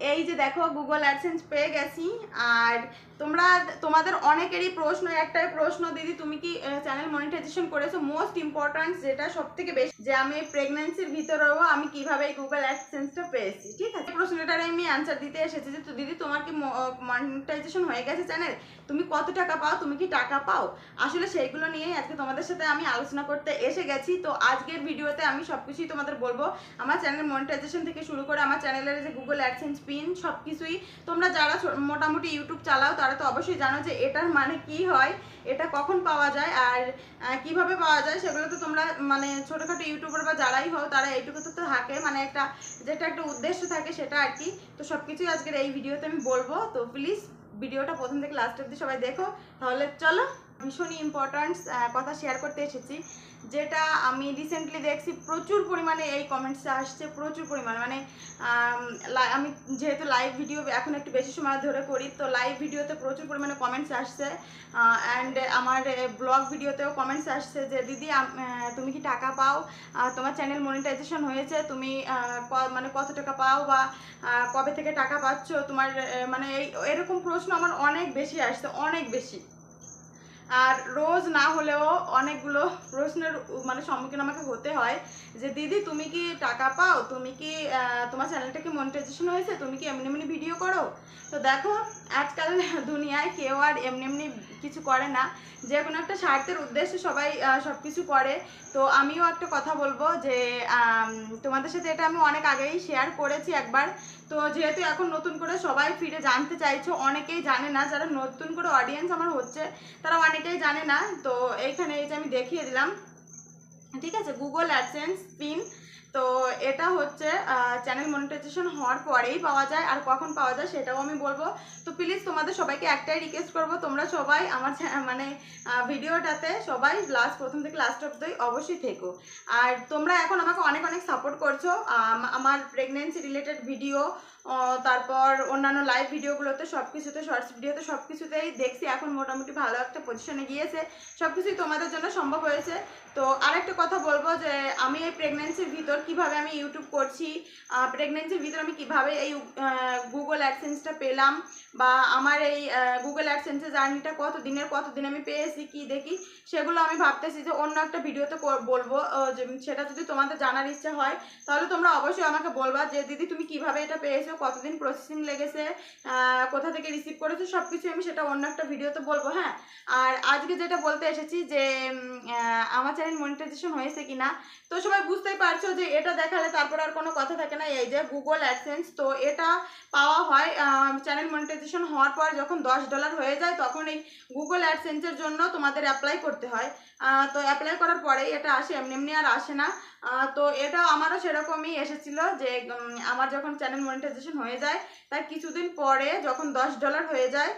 এই যে দেখো গুগল অ্যাডসেন্স পেয়ে গেছি। আর তোমরা, তোমাদের অনেকেরই প্রশ্ন, একটাই প্রশ্ন, দিদি, তুমি কি চ্যানেল মনিটাইজেশন করেছ? মোস্ট ইম্পর্ট্যান্ট যেটা সব থেকে বেশি, যে আমি প্রেগনেন্সির ভিতরেও আমি কীভাবে এই গুগল অ্যাডসেন্সটা পেয়েছি, ঠিক আছে? প্রশ্নটার আমি অ্যান্সার দিতে এসেছি যে দিদি, তোমার কি মনিটাইজেশন হয়ে গেছে চ্যানেল তুমি কত টাকা পাও? তুমি কি টাকা পাও? আসলে সেইগুলো নিয়েই আজকে তোমাদের সাথে আমি আলোচনা করতে এসে গেছি। তো আজকের ভিডিওতে আমি সব কিছুই তোমাদের বলব। আমার চ্যানেল মনিটাইজেশন থেকে শুরু করে আমার চ্যানেলের যে গুগল অ্যাডসেন্স পিন সব কিছুই তোমরা যারা মোটামুটি ইউটিউব চালাও, তারা তো অবশ্যই জানো যে এটার মানে কি হয়, এটা কখন পাওয়া যায়, আর কীভাবে পাওয়া যায় সেগুলো তো তোমরা মানে ছোটোখাটো ইউটিউবার বা যারাই হও তারা এইটুকু তো থাকে। মানে একটা, যেটা একটা উদ্দেশ্য থাকে সেটা আর কি। তো সব কিছুই আজকের এই ভিডিওতে আমি বলব। তো প্লিজ ভিডিওটা প্রথম থেকে লাস্ট অব্দি সবাই দেখো। তাহলে চলো ভীষণই ইম্পর্ট্যান্ট কথা শেয়ার করতে এসেছি। যেটা আমি রিসেন্টলি দেখছি প্রচুর পরিমাণে এই কমেন্টসে আসছে প্রচুর পরিমাণে। মানে আম, যেহেতু লাইভ ভিডিও এখন একটু বেশি সময় ধরে করি তো লাইভ ভিডিওতে প্রচুর পরিমাণে কমেন্টস আসছে। অ্যান্ড আমার ব্লগ ভিডিওতেও কমেন্টস আসছে যে দিদি তুমি কি টাকা পাও? তোমার চ্যানেল মনিটাইজেশন হয়েছে তুমি মানে কত টাকা পাও বা কবে থেকে টাকা পাচ্ছ? তোমার মানে এই এরকম প্রশ্ন আমার অনেক বেশি আসছে অনেক বেশি। আর রোজ না হলেও অনেকগুলো প্রশ্নের মানে সম্মুখীন আমাকে হতে হয় যে, দিদি, তুমি কি টাকা পাও? তুমি কি তোমার চ্যানেলটা কি মনিটাইজেশন হয়েছে? তুমি কি এমনি এমনি ভিডিও করো? তো দেখো, আজকাল দুনিয়ায় কেউ আর এমনি এমনি কিছু করে না। যে কোনো একটা স্বার্থের উদ্দেশ্যে সবাই সব কিছু করে। তো আমিও একটা কথা বলব যে তোমাদের সাথে এটা আমি অনেক আগেই শেয়ার করেছি একবার। তো যেহেতু এখন নতুন করে সবাই ফিরে জানতে চাইছো, অনেকেই জানে না, যারা নতুন করে অডিয়েন্স আমার হচ্ছে, তারা অনেকেই জানে না, তো এইখানে এই যে আমি দেখিয়ে দিলাম। ঠিক আছে গুগল অ্যাডসেন্স পিন তো এটা হচ্ছে চ্যানেল মনিটাইজেশন হওয়ার পরেই পাওয়া যায় আর কখন পাওয়া যায় সেটাও আমি বলব। তো প্লিজ তোমাদের সবাইকে একটাই রিকোয়েস্ট করব, তোমরা সবাই আমার মানে ভিডিওটাতে সবাই লাস্ট প্রথম থেকে লাস্ট অব্দি অবশ্যই থেকো। আর তোমরা এখন আমাকে অনেক অনেক সাপোর্ট করছ। আমার প্রেগনেন্সি রিলেটেড ভিডিও তারপর অন্যান্য লাইভ ভিডিওগুলোতে সব কিছুতে শর্টস ভিডিওতে সব কিছুতেই দেখছি। এখন মোটামুটি ভালো একটা পজিশনে গিয়েছে। সব কিছুই তোমাদের জন্য সম্ভব হয়েছে। তো আরেকটা কথা বলব যে, আমি এই প্রেগনেন্সির ভিতর কীভাবে আমি ইউটিউব করছি প্রেগনেন্সির ভিতর আমি কীভাবে এই গুগল অ্যাডসেন্সটা পেলাম, বা আমার এই গুগল অ্যাডসেন্সের জার্নিটা কত দিনের কত দিন আমি পেয়েছি, কি দেখি, সেগুলো আমি ভাবতেছি যে অন্য একটা ভিডিওতে বলব। সেটা যদি তোমাদের জানার ইচ্ছা হয়, তাহলে তোমরা অবশ্যই আমাকে বলবা যে, দিদি, তুমি কীভাবে এটা পেয়েছ? কতদিন প্রসেসিং লেগেছে কোথা থেকে রিসিভ করেছ সব কিছু আমি সেটা অন্য একটা ভিডিওতে বলব হ্যাঁ? আর আজকে যেটা বলতে এসেছি যে আমার চ্যানেল মনিটাইজেশন হয়েছে কিনা, তো সবাই বুঝতেই পারছ যে এটা দেখালে তারপর আর কোনো কথা থাকে না, এই যে গুগল অ্যাডসেন্স তো এটা পাওয়া হয় চ্যানেল মনিটাইজেশন হওয়ার পর যখন দশ ডলার হয়ে যায়, তখন এই গুগল অ্যাডসেন্সের জন্য তোমাদের অ্যাপ্লাই করতে হয়। তো অ্যাপ্লাই করার পরেই এটা আসে, এমনি এমনি আর আসে না। তো এটা আমারও সেরকমই এসেছিল যে আমার যখন চ্যানেল মনিটাইজেশন হয়ে যায়। তার কিছুদিন পরে যখন দশ ডলার হয়ে যায়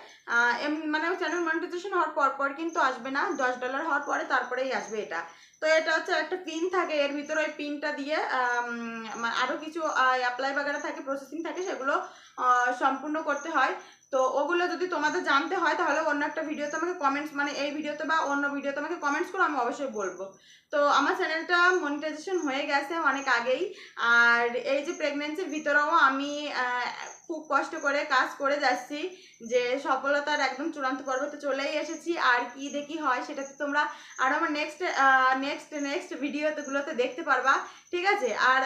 মানে চ্যানেল মনিটাইজেশন হওয়ার পর পর কিন্তু আসবে না। দশ ডলার হওয়ার পরে তারপরেই আসবে এটা। তো এটা হচ্ছে একটা পিন থাকে, এর ভিতরে ওই পিনটা দিয়ে আরও কিছু অ্যাপ্লাই বাগেরা থাকে প্রসেসিং থাকে, সেগুলো সম্পূর্ণ করতে হয়। তো ওগুলো যদি তোমাদের জানতে হয়, তাহলে অন্য একটা ভিডিওতে আমাকে কমেন্টস মানে এই ভিডিওতে বা অন্য ভিডিওতে আমাকে কমেন্টস করো আমি অবশ্যই বলব। তো আমার চ্যানেলটা মনিটাইজেশন হয়ে গেছে অনেক আগেই। আর এই যে প্রেগনেন্সির ভিতরেও আমি খুব কষ্ট করে কাজ করে যাচ্ছি যে সফলতার একদম চূড়ান্ত পর্বতে চলেই এসেছি। আর কি দেখি হয় সেটাতে তোমরা আর আমার নেক্সট নেক্সট নেক্সট ভিডিওগুলোতে দেখতে পারবা। ঠিক আছে? আর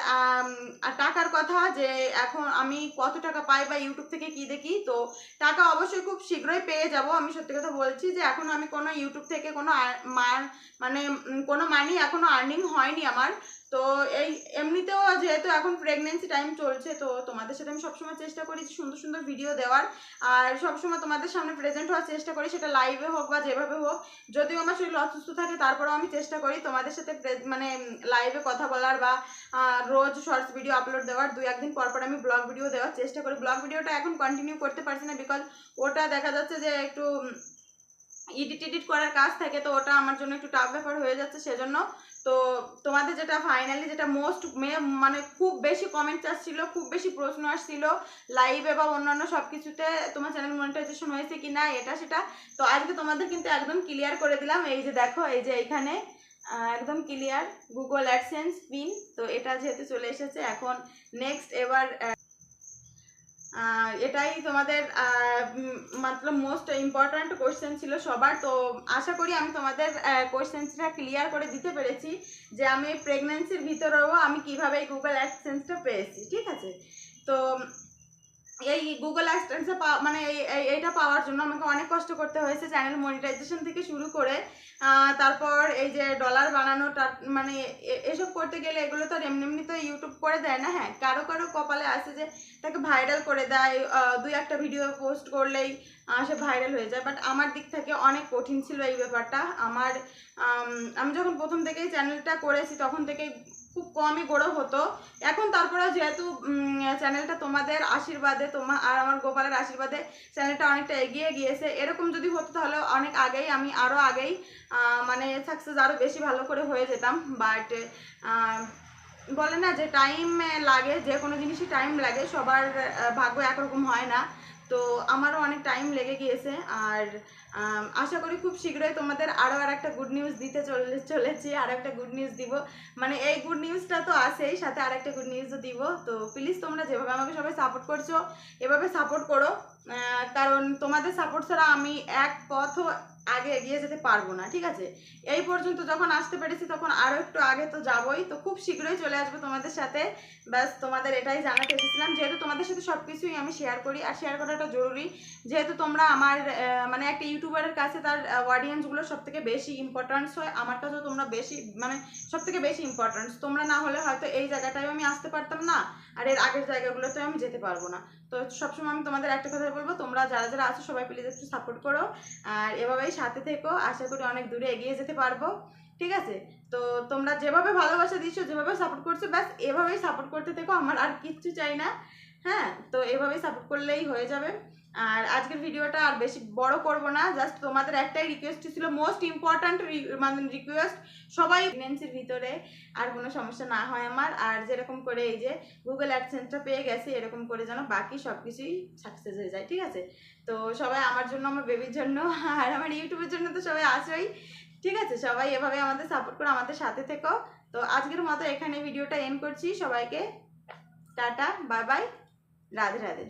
টাকার কথা যে এখন আমি কত টাকা পাই বা ইউটিউব থেকে কি দেখি, তো টাকা অবশ্যই খুব শীঘ্রই পেয়ে যাব। আমি সত্যি কথা বলছি যে, এখন আমি কোনো ইউটিউব থেকে কোনো মানে কোনো মানি এখনও আর্নিং হয়নি আমার। তো এই এমনিতেও যেহেতু এখন প্রেগনেন্সি টাইম চলছে, তো তোমাদের সাথে আমি সবসময় চেষ্টা করি সুন্দর সুন্দর ভিডিও দেওয়ার। আর সবসময় তোমাদের সামনে প্রেজেন্ট হওয়ার চেষ্টা করি, সেটা লাইভে হোক বা যেভাবে হোক। যদিও আমার শরীর অসুস্থ থাকে, তারপরেও আমি চেষ্টা করি তোমাদের সাথে মানে লাইভে কথা বলার বা রোজ শর্টস ভিডিও আপলোড দেওয়ার। দুই একদিন পর পর আমি ব্লগ ভিডিও দেওয়ার চেষ্টা করি। ব্লগ ভিডিওটা এখন কন্টিনিউ করতে পারছি না বিকজ ওটা দেখা যাচ্ছে যে একটু এডিট এডিট করার কাজ থাকে, তো ওটা আমার জন্য একটু টাফ ব্যাপার হয়ে যাচ্ছে। সেজন্য তো তোমাদের যেটা ফাইনালি যেটা মোস্ট মানে খুব বেশি কমেন্টস আসছিল, খুব বেশি প্রশ্ন আসছিল লাইভে বা অন্যান্য সব কিছুতে তোমার চ্যানেল মনিটাইজেশন হয়েছে কি না এটা, সেটা, তো আজকে তোমাদের কিন্তু একদম ক্লিয়ার করে দিলাম, এই যে দেখো, এই যে এইখানে একদম ক্লিয়ার গুগল অ্যাডসেন্স পিন তো এটা যেহেতু চলে এসেছে, এখন নেক্সট এবার এটাই তোমাদের মতলব মোস্ট ইম্পর্ট্যান্ট কোয়েশ্চেন ছিল সবার। তো আশা করি আমি তোমাদের কোয়েশ্চেন্সটা ক্লিয়ার করে দিতে পেরেছি যে আমি প্রেগনেন্সির ভিতরেও আমি কীভাবে গুগল অ্যাডসেন্সটা পেয়েছি, ঠিক আছে? তো এই গুগল অ্যাডসেন্সে মানে এই- এই- এইটা পাওয়ার জন্য আমাকে অনেক কষ্ট করতে হয়েছে চ্যানেল মনিটাইজেশন থেকে শুরু করে। তারপর এই যে ডলার বানানো মানে এসব করতে গেলে এগুলো তো এমনি এমনি তো ইউটিউব করে দেয় না হ্যাঁ? কারও কারও কপালে আছে যে তাকে ভাইরাল করে দেয় দুই একটা ভিডিও পোস্ট করলেই সে ভাইরাল হয়ে যায়। বাট আমার দিক থেকে অনেক কঠিন ছিল এই ব্যাপারটা। আমার, আমি যখন প্রথম থেকেই চ্যানেলটা করেছি, তখন থেকেই খুব কমই গড়ো হতো। এখন তারপরে যেহেতু চ্যানেলটা তোমাদের আশীর্বাদে তোমার আর আমার গোপালের আশীর্বাদে চ্যানেলটা অনেকটা এগিয়ে গিয়েছে। এরকম যদি হতো তাহলে অনেক আগেই আমি আরও আগেই মানে সাকসেস আরও বেশি ভালো করে হয়ে যেতাম। বাট বলে না যে টাইম লাগে, যে কোনো জিনিসই টাইম লাগে, সবার ভাগ্য একরকম হয় না। তো আমারও অনেক টাইম লেগে গিয়েছে আর আশা করি খুব শীঘ্রই তোমাদের আরও আর একটা গুড নিউজ দিতে চলে, চলেছি আর একটা গুড নিউজ দিব। মানে এই গুড নিউজটা তো আসেই সাথে আর একটা গুড নিউজও দিব। তো প্লিজ তোমরা যেভাবে আমাকে সবাই সাপোর্ট করছ, এভাবে সাপোর্ট করো। কারণ তোমাদের সাপোর্ট ছাড়া আমি এক পথও আগে এগিয়ে যেতে পারব না, ঠিক আছে? এই পর্যন্ত যখন আসতে পেরেছি তখন আরও একটু আগে তো যাবই, তো খুব শীঘ্রই চলে আসব তোমাদের সাথে। ব্যাস, তোমাদের এটাই জানাতে এসেছিলাম। যেহেতু তোমাদের সাথে সব কিছুই আমি শেয়ার করি, আর শেয়ার করাটা জরুরি, যেহেতু তোমরা আমার মানে একটা ইউটিউবারের কাছে তার অডিয়েন্সগুলো সব থেকে বেশি ইম্পর্টেন্স হয়, আমার কাছেও তোমরা বেশি মানে সব থেকে বেশি ইম্পর্টেন্স তোমরা না হলে হয়তো এই জায়গাটায় আমি আসতে পারতাম না, আর এর আগের জায়গাগুলোতেও আমি যেতে পারব না। তো সবসময় আমি তোমাদের একটা কথা বলব, তোমরা যারা যারা আছো সবাই প্লিজ একটু সাপোর্ট করো। আর এভাবেই সাথে থেকো, আশা করি অনেক দূরে এগিয়ে যেতে পারব। ঠিক আছে? তো তোমরা যেভাবে ভালোবাসা দিচ্ছ যেভাবে সাপোর্ট করছ, ব্যাস এভাবেই সাপোর্ট করতে থেকো, আমার আর কিচ্ছু চাই না। হ্যাঁ? তো এভাবেই সাপোর্ট করলেই হয়ে যাবে। আর আজকের ভিডিওটা আর বেশি বড় করব না জাস্ট তোমাদের একটাই রিকোয়েস্ট ছিল মোস্ট ইম্পর্ট্যান্ট মানে রিকোয়েস্ট সবাই প্রেগনেন্সির ভিতরে আর কোনো সমস্যা না হয় আমার। আর যেরকম করে এই যে গুগল অ্যাডসেন্সটা পেয়ে গেছে, এরকম করে যেন বাকি সব কিছুই সাকসেস হয়ে যায়, ঠিক আছে? তো সবাই আমার জন্য, আমার বেবির জন্য, আর আমার ইউটিউবের জন্য তো সবাই আসোই ঠিক আছে? সবাই এভাবে আমাদের সাপোর্ট করে আমাদের সাথে থেকো। তো আজকের মতো এখানে ভিডিওটা এন্ড করছি। সবাইকে tata bye bye Radhe Radhe